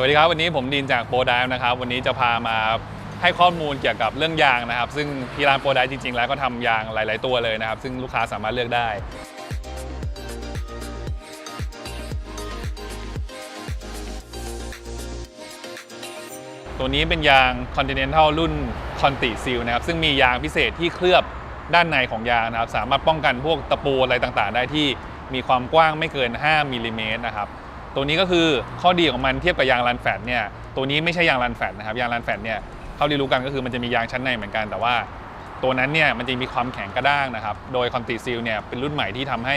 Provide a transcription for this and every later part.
สวัสดีครับ วันนี้ผมดินจากโปรไดฟ์นะครับ วันนี้จะพามาให้ข้อมูลเกี่ยวกับเรื่องยางนะครับ ซึ่งที่ร้านโปรไดฟ์จริง ๆ แล้วก็ทำยางหลาย ๆ ตัวเลยนะครับ ซึ่งลูกค้าสามารถเลือกได้ตัวนี้เป็นยาง Continental รุ่น Conti Seal นะครับ ซึ่งมียางพิเศษที่เคลือบด้านในของยางนะครับ สามารถป้องกันพวกตะปูอะไรต่างๆ ได้ที่มีความกว้างไม่เกิน 5มิลลิเมตรนะครับ ตัวนี้ก็คือข้อดีของมันเทียบกับยางรันแฟตเนี่ยตัวนี้ไม่ใช่ยางรันแฟตนะครับยางรันแฟตเนี่ยเท่าที่รู้กันก็คือมันจะมียางชั้นในเหมือนกัน แต่ว่าตัวนั้นเนี่ยมันจะมีความแข็งกระด้างนะครับโดย Conti Seal เนี่ยเป็นรุ่นใหม่ที่ทำให้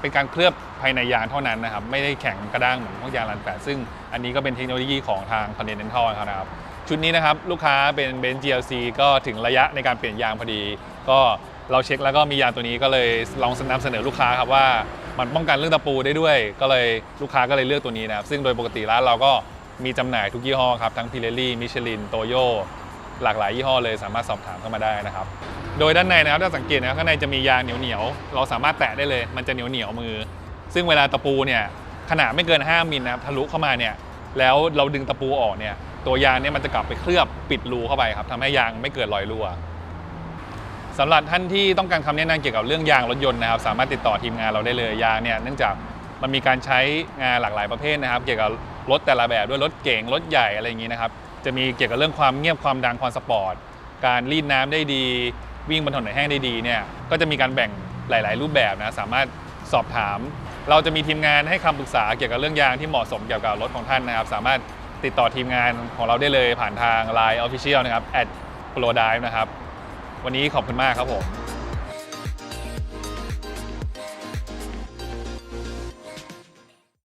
เป็นการเคลือบภายในยางเท่านั้นนะครับไม่ได้แข็งกระด้างเหมือนพวกยางรันแฟตซึ่งอันนี้ก็เป็นเทคโนโลยีของทาง Continental เขานะครับชุดนี้นะครับลูกค้าเป็นเบนซ์ GLC ก็ถึงระยะในการเปลี่ยนยางพอดี ก็เราเช็คแล้วก็มียางตัวนี้ก็เลยลองนำเสนอลูกค้าครับว่ามันป้องกันเรื่องตะปูได้ด้วย ก็เลยลูกค้าก็เลยเลือกตัวนี้นะครับ ซึ่งโดยปกติร้านเราก็มีจำหน่ายทุกยี่ห้อครับ ทั้ง Pirelli Michelin Toyo หลากหลายยี่ห้อเลยสามารถสอบถามเข้ามาได้นะครับ โดยด้านในนะครับถ้าสังเกตนะครับข้างในจะมียางเหนียวๆเราสามารถแตะได้เลยมันจะเหนียวเหนียวมือ ซึ่งเวลาตะปูเนี่ยขนาดไม่เกิน 5มิลนะครับทะลุเข้ามาเนี่ยแล้วเราดึงตะปูออกเนี่ยตัวยางเนี่ยมันจะกลับไปเคลือบปิดรูเข้าไปครับทำให้ยางไม่เกิดรอยรั่ว สำหรับท่านที่ต้องการคำแนะนำเกี่ยวกับเรื่องยางรถยนต์นะครับ สามารถติดต่อทีมงานเราได้เลยยางเนี่ยเนื่องจากมันมีการใช้งานหลากหลายประเภทนะครับ เกี่ยวกับรถแต่ละแบบด้วยรถเก๋งรถใหญ่อะไรอย่างนี้นะครับ จะมีเกี่ยวกับเรื่องความเงียบความดังความสปอร์ตการรีดน้ำได้ดี วิ่งบนถนนแห้งได้ดีเนี่ยก็จะมีการแบ่งหลาย ๆ รูปแบบนะสามารถสอบถาม เราจะมีทีมงานให้คำปรึกษาเกี่ยวกับเรื่องยางที่เหมาะสมเกี่ยวกับรถของท่านนะครับ สามารถติดต่อทีมงานของเราได้เลยผ่านทาง Line Official นะครับ at p r o d i v e นะครับ วันนี้ขอบคุณมากครับผม